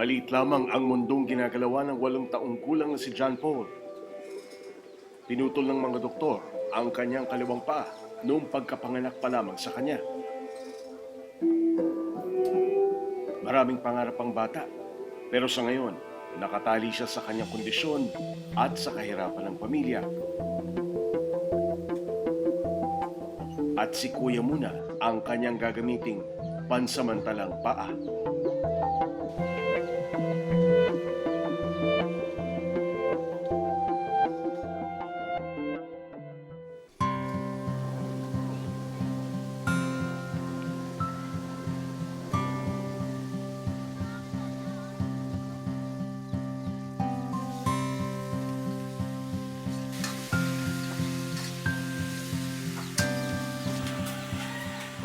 Maliit lamang ang mundong ginagalawa ng walong taong kulang na si John Paul. Pinutol ng mga doktor ang kanyang kaliwang paa noong pagkapanganak pa lamang sa kanya. Maraming pangarap ang bata, pero sa ngayon, nakatali siya sa kanyang kondisyon at sa kahirapan ng pamilya. At si Kuya muna ang kanyang gagamiting pansamantalang paa.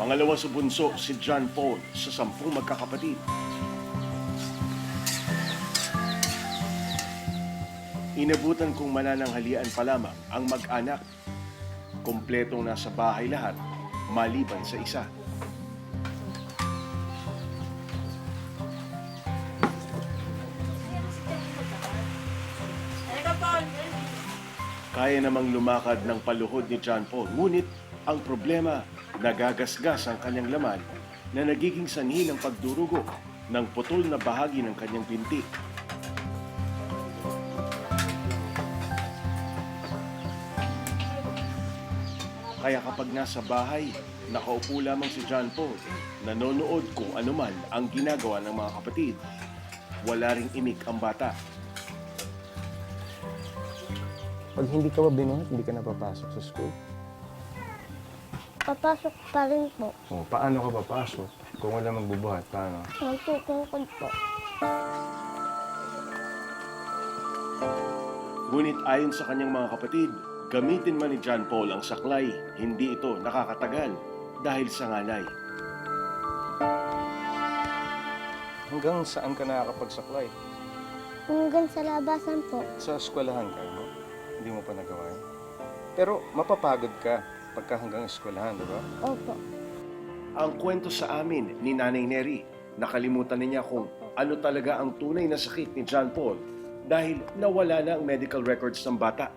Pangalawa sa bunso si John Paul sa sampung magkakapatid. Inabutan kong manananghalian pa lamang ang mag-anak. Kompletong nasa bahay lahat, maliban sa isa. Kaya namang lumakad ng paluhod ni John Paul, ngunit ang problema, nagagasgas ang kanyang laman na nagiging sanhi ng pagdurugo ng putol na bahagi ng kanyang binti. Kaya kapag nasa bahay, nakaupo lamang si John Paul, nanonood kung anuman ang ginagawa ng mga kapatid. Wala ring imik ang bata. Pag hindi ka ba binuhat, hindi ka napapasok sa school. Papasok pa rin po. O, paano ka papasok? Kung wala magbubuhat, paano? Magtutungkod po. Ngunit ayon sa kanyang mga kapatid, gamitin man ni John Paul ang saklay, hindi ito nakakatagal dahil sa ngalay. Hanggang saan ka nakakapagsaklay? Hanggang sa labasan po. Sa eskwelahan ka, no? Hindi mo pa nagawa yun. Pero mapapagod ka pagka hanggang eskwelahan, di ba? Opo. Ang kwento sa amin ni Nanay Neri, nakalimutan niya kung ano talaga ang tunay na sakit ni John Paul dahil nawala na ang medical records ng bata.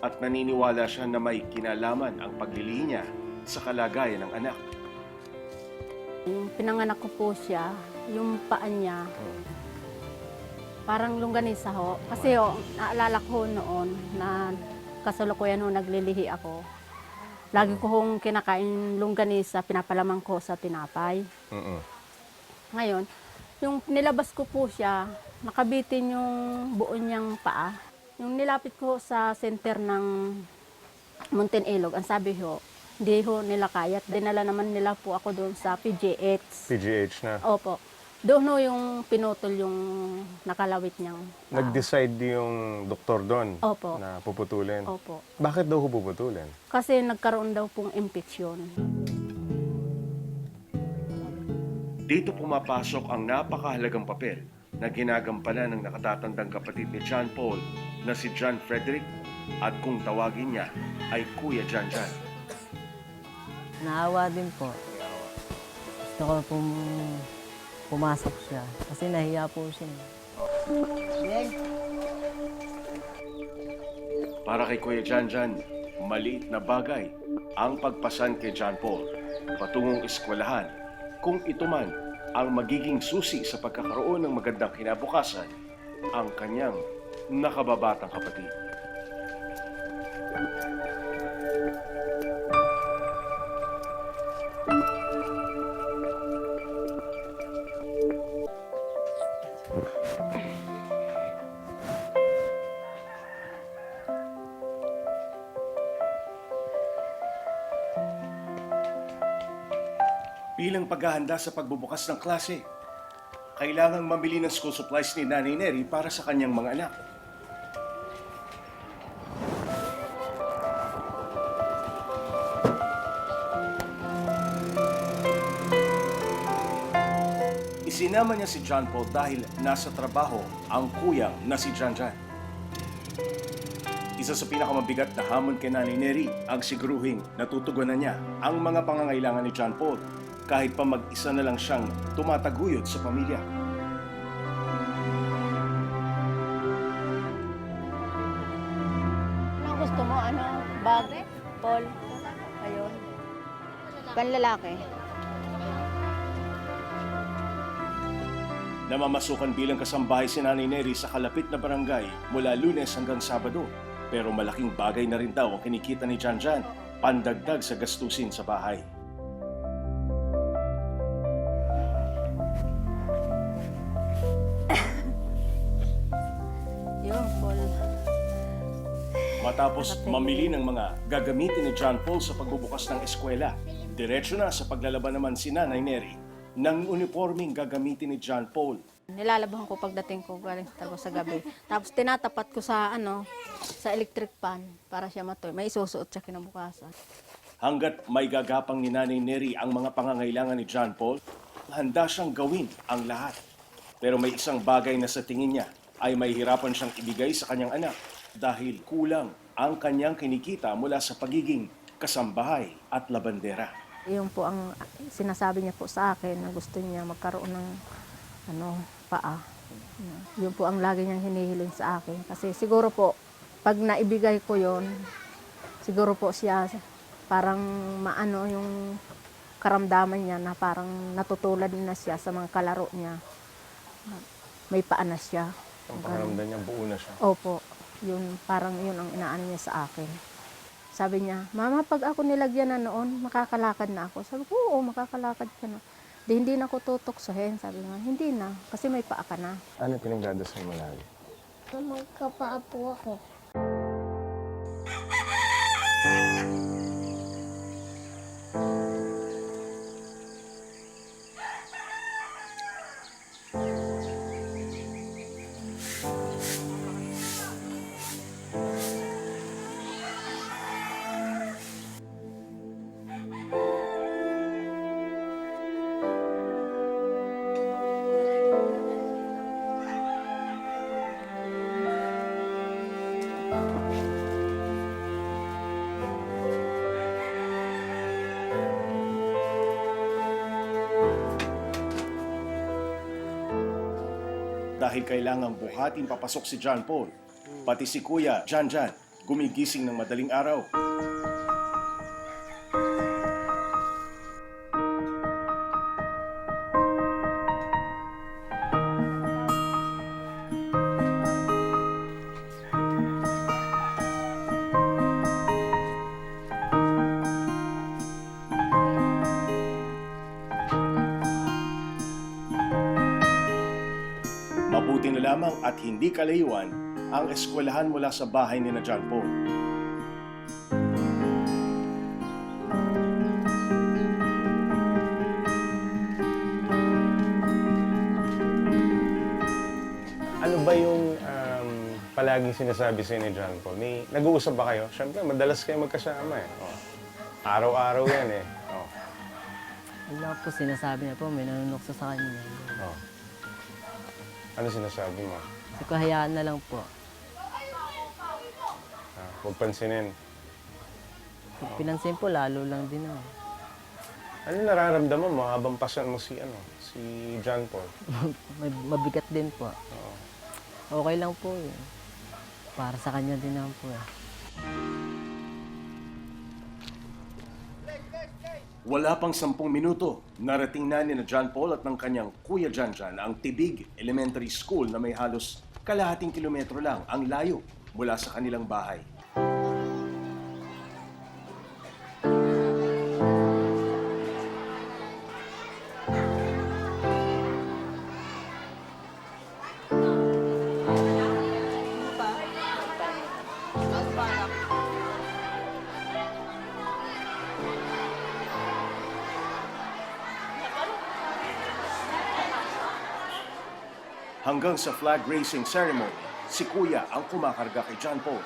At naniniwala siya na may kinalaman ang paglilihi niya sa kalagayan ng anak. Yung pinanganak ko po siya, yung paa niya, parang longganisa ho. Kasi ho, naalala ko noon na kasalukuyan ho naglilihi ako. Lagi ko hong kinakain longganisa, pinapalamang ko sa tinapay. Mm Ngayon, yung nilabas ko po siya, nakabitin yung buo niyang paa. Yung nilapit ko sa center ng Mountain Ilog, ang sabi ho, hindi ho nila kaya. Dinala naman nila po ako doon sa PGH. PGH na. Opo. Doon ho yung pinutol yung nakalawit niyang paa. Nag-decide yung doktor doon Opo. na puputulin. Opo. Bakit daw puputulin? Kasi nagkaroon daw pong infeksyon. Dito pumapasok ang napakahalagang papel na ginagampanan ng nakatatandang kapatid ni John Paul na si John Frederick at kung tawagin niya ay Kuya John John. Naawa din po. Gusto ko pum pumasok siya kasi nahiya po siya. Para kay Kuya John John, maliit na bagay ang pagpasan kay John Paul patungong eskwelahan kung ito man ang magiging susi sa pagkakaroon ng magandang kinabukasan ang kanyang nakababatang kapatid. Bilang paghahanda sa pagbubukas ng klase, kailangang mamili ng school supplies ni Nanay Neri para sa kanyang mga anak. Isinama niya si John Paul dahil nasa trabaho ang kuyang na si John John. Isa sa pinakamabigat na hamon kay Nanay Neri ang siguruhing natutugunan niya ang mga pangangailangan ni John Paul kahit pa mag-isa na lang siyang tumataguyod sa pamilya. Ang gusto mo, ano, bag, ball, ayun. Panlalaki. Namamasukan bilang kasambahay si Nanay Neri sa kalapit na barangay mula lunes hanggang Sabado. Pero malaking bagay na rin daw ang kinikita ni Janjan, pandagdag sa gastusin sa bahay. Matapos mamili ng mga gagamitin ni John Paul sa pagbubukas ng eskwela, diretso na sa paglalaban naman si Nanay Neri ng uniforming gagamitin ni John Paul. Nilalabahan ko pagdating ko galing trabaho sa gabi. Tapos tinatapat ko sa ano, sa electric pan para siya matoy. May isusuot siya kinabukasan. Hanggat may gagapang ni Nanay Neri ang mga pangangailangan ni John Paul, handa siyang gawin ang lahat. Pero may isang bagay na sa tingin niya ay may hirapan siyang ibigay sa kanyang anak dahil kulang ang kanyang kinikita mula sa pagiging kasambahay at labandera. Yun po ang sinasabi niya po sa akin na gusto niya magkaroon ng ano, paa. Yun po ang lagi niyang hinihiling sa akin. Kasi siguro po, pag naibigay ko yon siguro po siya parang maano yung karamdaman niya na parang natutulad na siya sa mga kalaro niya. May paa na siya. Ang pakiramdam niya, buo na siya. Opo, yun parang yun ang inaano niya sa akin. Sabi niya, Mama, pag ako nilagyan na noon, makakalakad na ako. Sabi ko, oo, makakalakad ka na. Di, hindi na ako tutoksohin. Sabi niya, hindi na, kasi may paa ka na. Ano pinagdadasal mo lagi? Magkapaa po ako. Dahil kailangang buhatin papasok si John Paul, pati si Kuya Jan Jan gumigising ng madaling araw. Lamang at hindi kalayuan ang eskwelahan mula sa bahay ni na John Paul. Ano ba yung um, palaging sinasabi sa'yo ni John Paul? May, nag-uusap ba kayo? Siyempre, madalas kayo magkasama eh. Oh. Araw-araw yan eh. Oh. Wala po sinasabi niya po, may nanunukso sa kanya. Oh. Ano sinasabi mo? Kasi ko hayaan na lang po. Ah, huwag pansinin. Pag pinansin po, lalo lang din ako. Ano nararamdaman mo habang pasan mo si ano, si John Paul? May- Mabigat din po. Oo. Okay lang po yun. Para sa kanya din naman po eh. Wala pang sampung minuto, narating na ni na John Paul at ng kanyang Kuya Jan Jan ang Tibig Elementary School na may halos kalahating kilometro lang ang layo mula sa kanilang bahay. Hanggang sa flag raising ceremony, si Kuya ang kumakarga kay John Paul.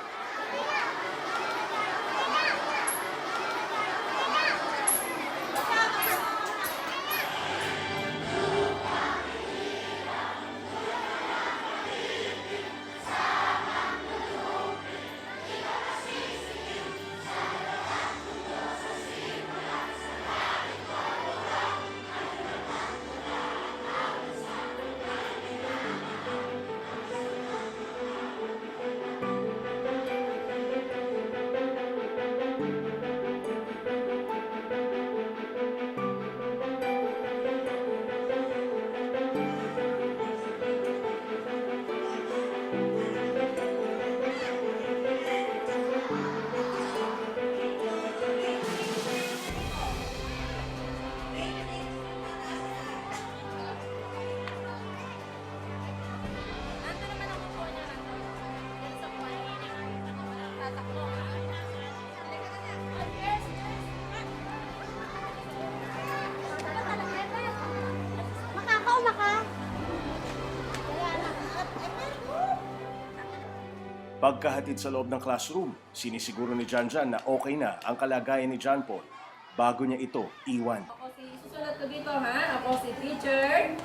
Pagkahatid sa loob ng classroom, sinisiguro ni John John na okay na ang kalagayan ni John Paul bago niya ito iwan. Ako si susunod ko dito ha. Ako si teacher.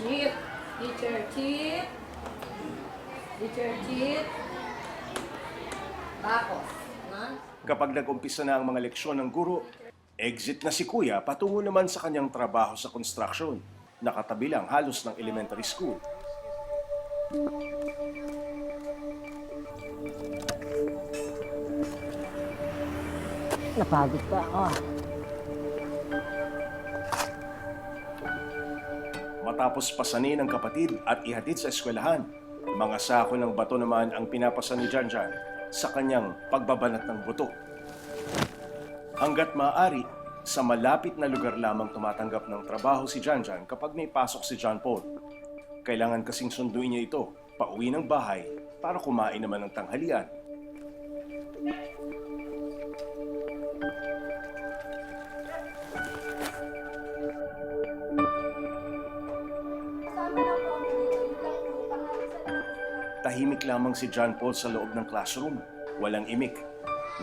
Chief. Teacher Chief. Teacher Chief. Bakos. Ha? Kapag nag-umpisa na ang mga leksyon ng guro, exit na si Kuya patungo naman sa kanyang trabaho sa construction. Nakatabi lang halos ng elementary school. Napagod pa ako. Matapos pasanin ng kapatid at ihatid sa eskwelahan, mga sako ng bato naman ang pinapasa ni Jan Jan sa kanyang pagbabanat ng buto. Hanggat maaari, sa malapit na lugar lamang tumatanggap ng trabaho si Jan Jan kapag may pasok si John Paul. Kailangan kasing sunduin niya ito pauwi ng bahay para kumain naman ng tanghalian. Tahimik lamang si John Paul sa loob ng classroom. Walang imik.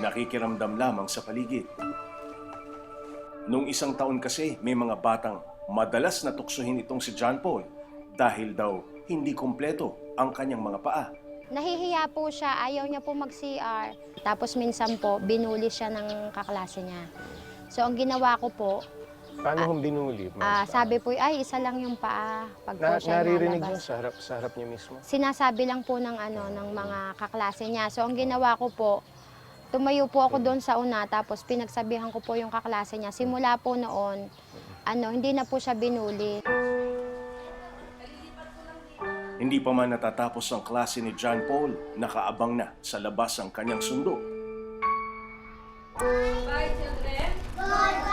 Nakikiramdam lamang sa paligid. Nung isang taon kasi, may mga batang madalas na tuksohin itong si John Paul dahil daw hindi kompleto ang kanyang mga paa. Nahihiya po siya, ayaw niya po mag-CR. Tapos minsan po, binuli siya ng kaklase niya. So ang ginawa ko po, Paano kung binuli? ah, Mas, sabi po, ay isa lang yung paa pag po na, siya naririnig mo nalabas. sa harap, sa harap niyo mismo? Sinasabi lang po ng ano ng mga kaklase niya. So ang ginawa ko po, tumayo po ako doon sa una tapos pinagsabihan ko po yung kaklase niya. Simula po noon, ano, hindi na po siya binuli. Hindi pa man natatapos ang klase ni John Paul, nakaabang na sa labas ang kanyang sundo. Bye, children. Dalawang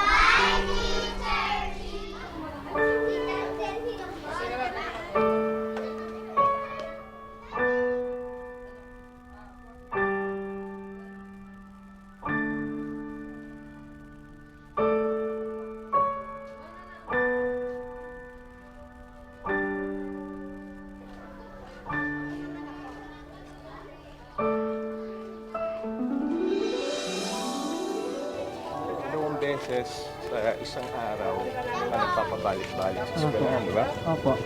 beses sa isang araw ka nagpapabalik-balik sa eskwelahan, di ba? Opo.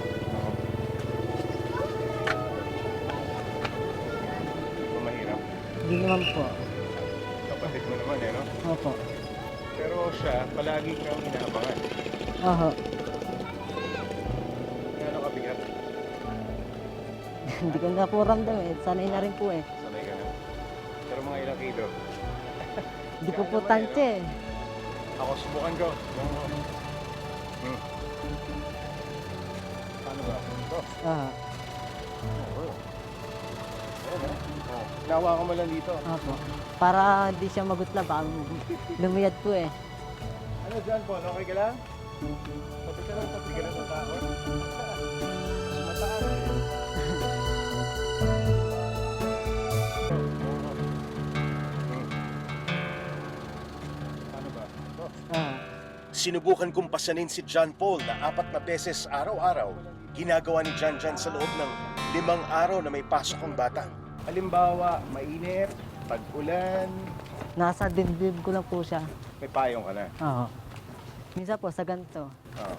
Ba mahirap? Hindi naman po. Kapatid mo naman eh, no? Opo. Pero siya, palagi kang inaabangan. Oho. Ano kabigat? Hindi ko na po ramdam eh. Sanay na rin po eh. Sanay ka na. Pero mga ilang kilo. Hindi ko po tansya eh. Ako, subukan ko. Subukan ko. Hmm. Paano ba? Ito. Oho. Oh. Oh. Nawa ka mo lang dito. Opo. Para hindi siya magutla, baka lumiyad po eh. Ano dyan po? Okay ka lang? Pati ka lang, pati ka lang sa tao. Mataas Sinubukan kong pasanin si John Paul na apat na beses araw-araw. Ginagawa ni John John sa loob ng limang araw na may pasok ang bata. Halimbawa, mainit, tag-ulan, Nasa dibdib ko lang po siya. may payong ka na. Oho. Minsan po sa ganito. Oh.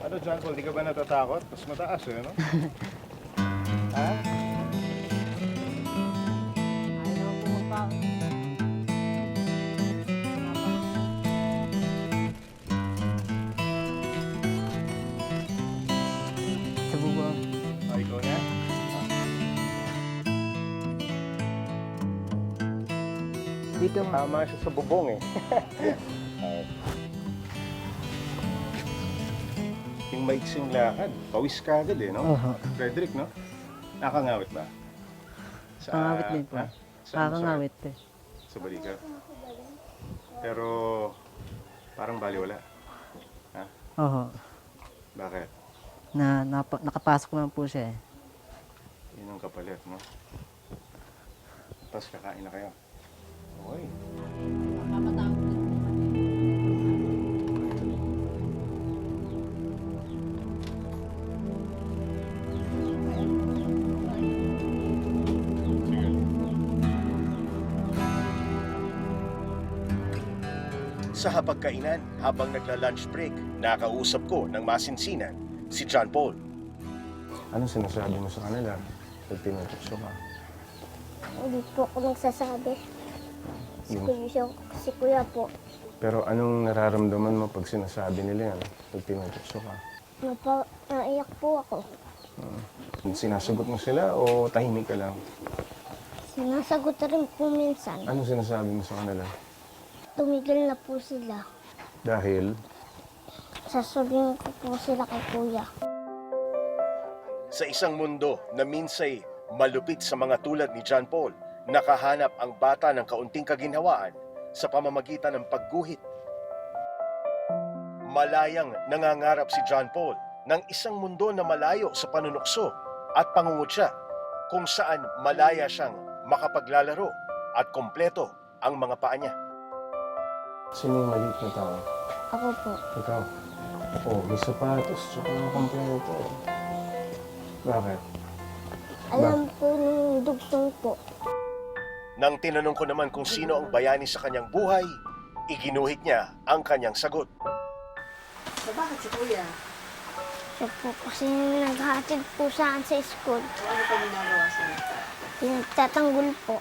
Ano, John Paul, di ka ba natatakot? Mas mataas eh, no? ha? Dito Tama siya sa bubong eh. Yung maiksing lakad, pawis ka agad eh, no? Oho. Frederick, no? Nakangawit ba? Sa, Nakangawit din po. ha? Saan? Kakangawit eh. Sa, sa balikat. Pero parang baliwala. Ha? Oho. Bakit? Na, napa, nakapasok naman po siya eh. Yun ang kapalit, no? Tapos kakain na kayo. Okay. Sa hapagkainan habang nagla-lunch break, nakausap ko ng masinsinan si John Paul. Ano sinasabi mo sa kanila pag pinatuso ka? Hindi po ako nagsasabi. Si kuya, si kuya po. Pero anong nararamdaman mo pag sinasabi nila yan? Pag tinutokso ka? Napa, naiyak po ako. Sinasagot mo sila o tahimik ka lang? Sinasagot na rin po minsan. Anong sinasabi mo sa kanila? Tumigil na po sila. Dahil Sasabihin ko po sila kay kuya. Sa isang mundo na minsay malupit sa mga tulad ni John Paul, nakahanap ang bata ng kaunting kaginhawaan sa pamamagitan ng pagguhit. Malayang nangangarap si John Paul ng isang mundo na malayo sa panunukso at pangungutya kung saan malaya siyang makapaglalaro at kompleto ang mga paa niya. sino yung maliit na tao? Ako po. Ikaw. Oh, may sapatos, tsaka kompleto. Bakit? Alam po nung dugsong po. Nang tinanong ko naman kung sino ang bayani sa kanyang buhay, iginuhit niya ang kanyang sagot. So, bakit si Kuya? Siya po kasi naghatid po sa akin sa school. Ano pa ginagawa sa'yo? Pinagtatanggol po.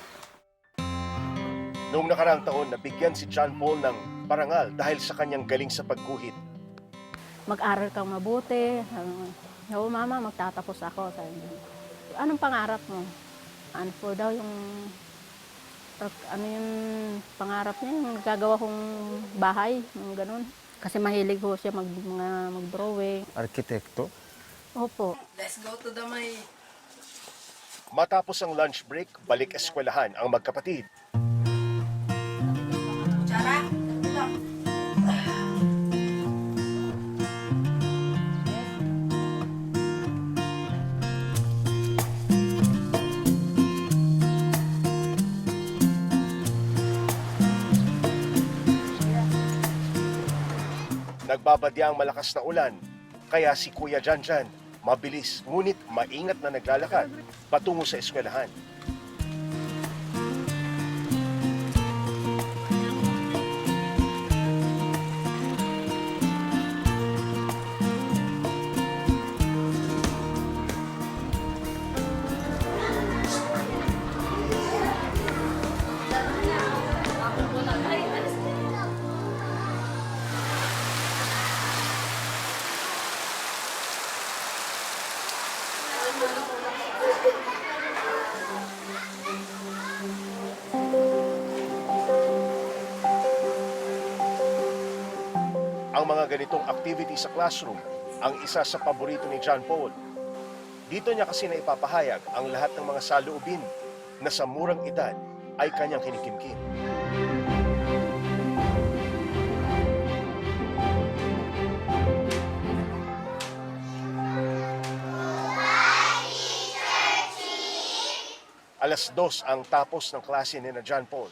Noong nakaraang taon, nabigyan si John Paul ng parangal dahil sa kanyang galing sa pagguhit. Mag-aral kang mabuti. Oo, mama, magtatapos ako. Sabi niya. Anong pangarap mo? Ano po daw yung... Ano yung pangarap niya? Yung gagawa kong bahay, yung ganun. Kasi mahilig ho siya mag, mga mag-drawing. Arkitekto? Opo. Let's go to the may... Matapos ang lunch break, balik eskwelahan ang magkapatid. Nagbabadya ang malakas na ulan, kaya si Kuya Janjan mabilis ngunit maingat na naglalakad patungo sa eskwelahan. Mga ganitong activity sa classroom ang isa sa paborito ni John Paul. Dito niya kasi naipapahayag ang lahat ng mga saloobin na sa murang edad ay kanyang kinikimkim. Alas dos ang tapos ng klase ni na John Paul.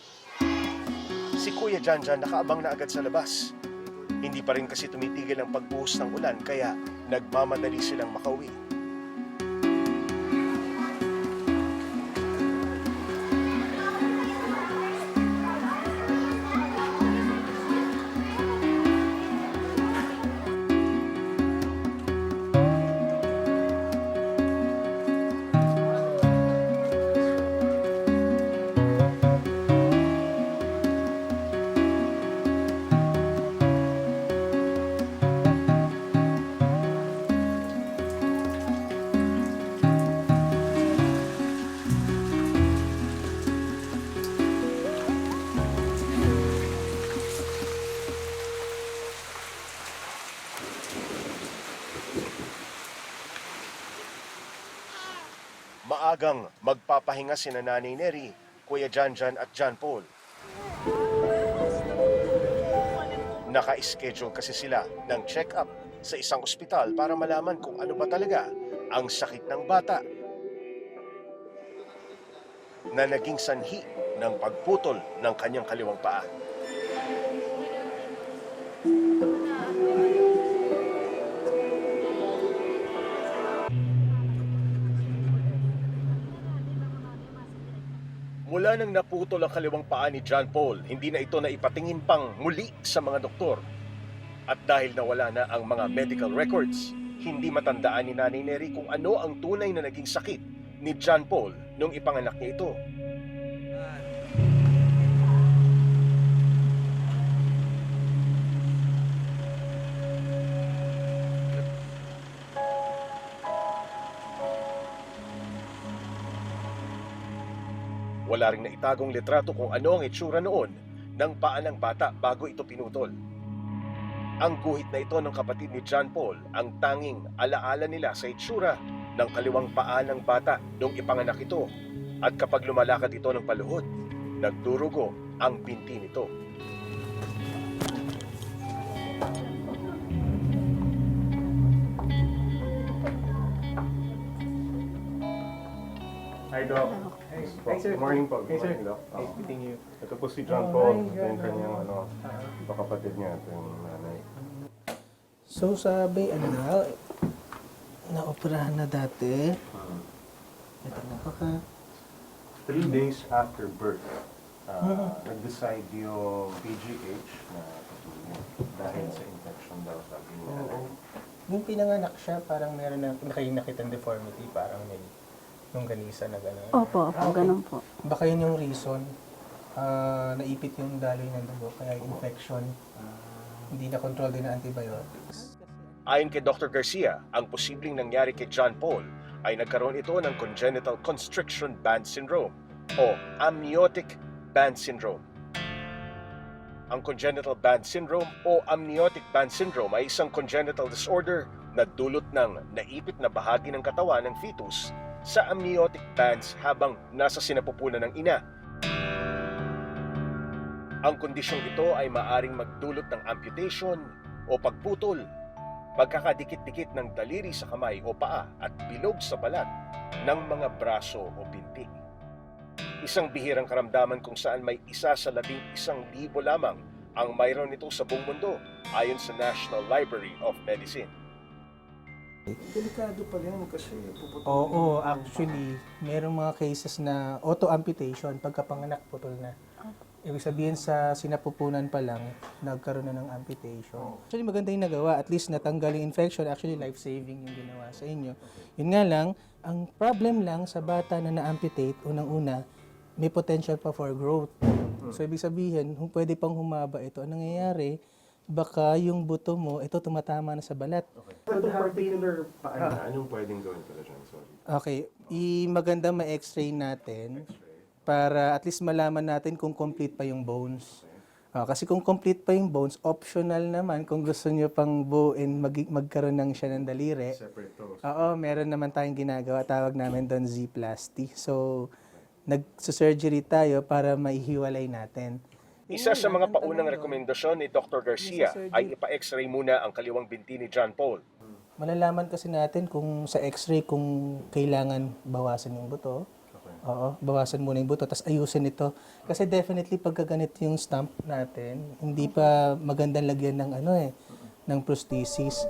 Si Kuya Jan Jan nakaabang na agad sa labas. Hindi pa rin kasi tumitigil ang pagbuhos ng ulan kaya nagmamadali silang makauwi. Maagang magpapahinga si Nanay Neri, Kuya Jan Jan at John Paul. Naka-schedule kasi sila ng check-up sa isang ospital para malaman kung ano ba talaga ang sakit ng bata na naging sanhi ng pagputol ng kanyang kaliwang paa. Mula nang naputol ang kaliwang paa ni John Paul, hindi na ito na ipatingin pang muli sa mga doktor. At dahil nawala na ang mga medical records, hindi matandaan ni Nanay Neri kung ano ang tunay na naging sakit ni John Paul nung ipanganak niya ito. Wala ring naitagong litrato kung ano ang itsura noon ng paa ng bata bago ito pinutol. Ang guhit na ito ng kapatid ni John Paul ang tanging alaala nila sa itsura ng kaliwang paa ng bata nung ipanganak ito at kapag lumalakad ito ng paluhod, nagdurugo ang binti nito. Hi, Doc. Hi, sir. Good morning po. Good sir. morning, Doc. Nice meeting you. Ito po si John Paul. Ito yung kanyang ano, kapatid niya. Ito yung nanay. So, sabi, ano na, naoperahan na dati. Ito na pa ka. Three days after birth, uh, nag-decide yung PGH na patuloy dahil sa infection daw sabi niya. Yung pinanganak siya, parang meron na nakikita deformity, parang may yung ganisa na gano'n. Opo, opo, ganun po. Baka yun yung reason. ah, naipit yung daloy ng dugo, kaya infection. Hindi na control din ng antibiotics. Ayon kay Dr. Garcia, ang posibleng nangyari kay John Paul ay nagkaroon ito ng congenital constriction band syndrome o amniotic band syndrome. Ang congenital band syndrome o amniotic band syndrome ay isang congenital disorder na dulot ng naipit na bahagi ng katawan ng fetus sa amniotic bands habang nasa sinapupunan ng ina. Ang kondisyong ito ay maaring magdulot ng amputation o pagputol pagkakadikit-dikit ng daliri sa kamay o paa at bilog sa balat ng mga braso o binti. Isang bihirang karamdaman kung saan may isa sa labing isang libo lamang ang mayroon nito sa buong mundo ayon sa National Library of Medicine. Delikado pa yan kasi puputol. Oo, actually, merong mga cases na auto-amputation, pagkapanganak putol na. Ibig sabihin sa sinapupunan pa lang, nagkaroon na ng amputation. Actually, maganda yung nagawa. At least natanggal yung infection. Actually, life-saving yung ginawa sa inyo. Yun nga lang, ang problem lang sa bata na na-amputate, unang-una, may potential pa for growth. So, ibig sabihin, pwede pang humaba ito, ang nangyayari, baka yung buto mo, ito tumatama na sa balat. Ito particular paano, anong pwedeng gawin pala dyan? Sorry. Okay, i maganda ma-x-ray natin para at least malaman natin kung complete pa yung bones. Ah, kasi kung complete pa yung bones, optional naman kung gusto nyo pang buuin, mag magkaroon ng siya ng daliri. Separate to. Oo, meron naman tayong ginagawa, tawag namin doon Z-plasty. So, nag-surgery tayo para maihiwalay natin. Isa sa mga paunang rekomendasyon ni Dr. Garcia ay ipa-x-ray muna ang kaliwang binti ni John Paul Malalaman kasi natin kung sa x-ray kung kailangan bawasan yung buto. Oo, bawasan muna yung buto, tapos ayusin ito. Kasi definitely pagka ganito yung stump natin, hindi pa magandang lagyan ng ano eh, ng prosthesis.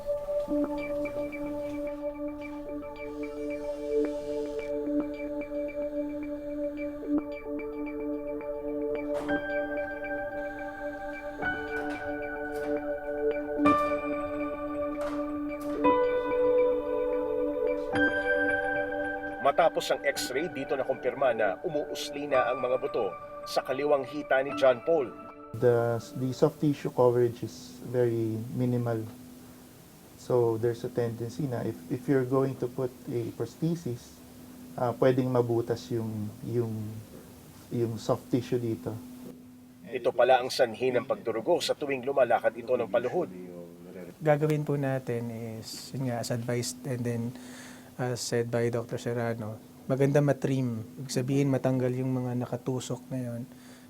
Matapos ang x-ray, dito na kumpirma na umuusli na ang mga buto sa kaliwang hita ni John Paul. the the soft tissue coverage is very minimal. So there's a tendency na if if you're going to put a prosthesis, ah pwedeng mabutas yung yung yung soft tissue dito. Ito pala ang sanhi ng pagdurugo sa tuwing lumalakad ito ng paluhod. Gagawin po natin is, yun nga, as advised and then as said by Dr. Serrano, maganda matrim. Ibig sabihin, matanggal yung mga nakatusok na yon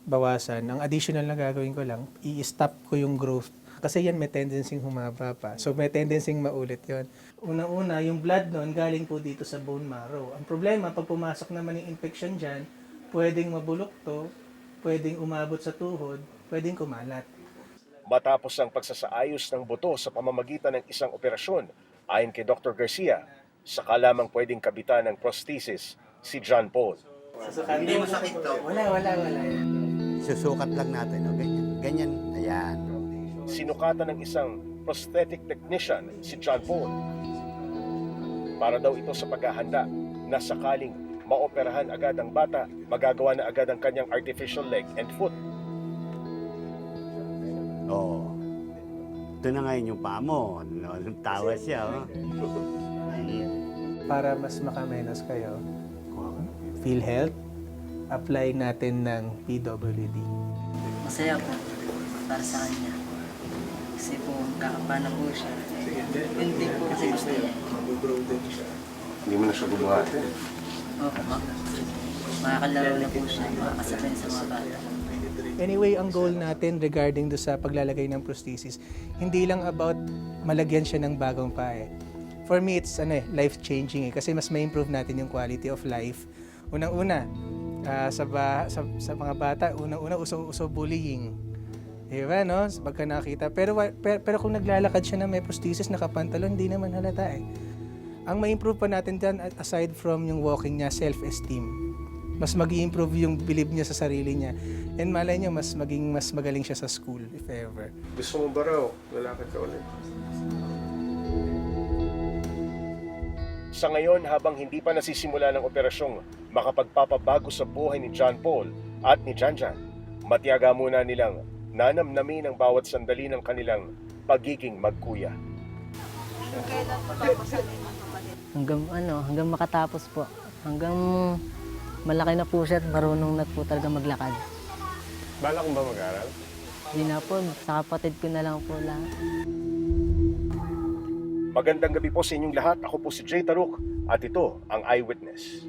bawasan. Ang additional na gagawin ko lang, i-stop ko yung growth. Kasi yan may tendency humaba pa. So may tendency maulit yon. Unang-una, yung blood nun galing po dito sa bone marrow. Ang problema, pag pumasok naman yung infection dyan, pwedeng mabulok to, pwedeng umabot sa tuhod, pwedeng kumalat. Matapos ang pagsasaayos ng buto sa pamamagitan ng isang operasyon, ayon kay Dr. Garcia, saka lamang pwedeng kabitan ng prosthesis si John Paul. Hindi masakit to. Wala, wala, wala. Susukat lang natin, o ganyan. Ganyan, ayan. Sinukatan ng isang prosthetic technician si John Paul. Para daw ito sa paghahanda na sakaling maoperahan agad ang bata, magagawa na agad ang kanyang artificial leg and foot. Oo. Ito na ngayon yung paa mo. No, tawa siya, oh. Para mas makamenos kayo, PhilHealth, apply natin ng PWD. Masaya po para sa kanya. Kasi po, kakapana po siya. Yun din po kasi gusto niya. Hindi mo na siya bubuhatin. Opo, ma- makakalaro na po siya, makakasabay sa mga bata. Anyway, ang goal natin regarding do sa paglalagay ng prosthesis, hindi lang about malagyan siya ng bagong pa eh. For me, it's ano, eh, life-changing eh, kasi mas may improve natin yung quality of life. Unang-una, ah, sa, ba, sa, sa mga bata, unang-una, uso-uso bullying. Di ba, no? Pagka nakita. Pero, pero, pero kung naglalakad siya na may prosthesis, nakapantalon, hindi naman halata eh. Ang ma-improve pa natin dyan, aside from yung walking niya, self-esteem. Mas mag improve yung believe niya sa sarili niya. And malay niyo, mas maging mas magaling siya sa school, if ever. Gusto mo ba raw? Lalakad ka ulit. Sa ngayon, habang hindi pa nasisimula ng operasyong makapagpapabago sa buhay ni John Paul at ni Janjan, matiyaga muna nilang nanamnamin ang bawat sandali ng kanilang pagiging magkuya. Hanggang ano, hanggang makatapos po. Hanggang malaki na po siya at marunong na po talaga maglakad. Bala kong ba mag-aral? Hindi na po, sa kapatid ko na lang po lahat. Magandang gabi po sa inyong lahat. Ako po si Jay Taruk at ito ang Eyewitness.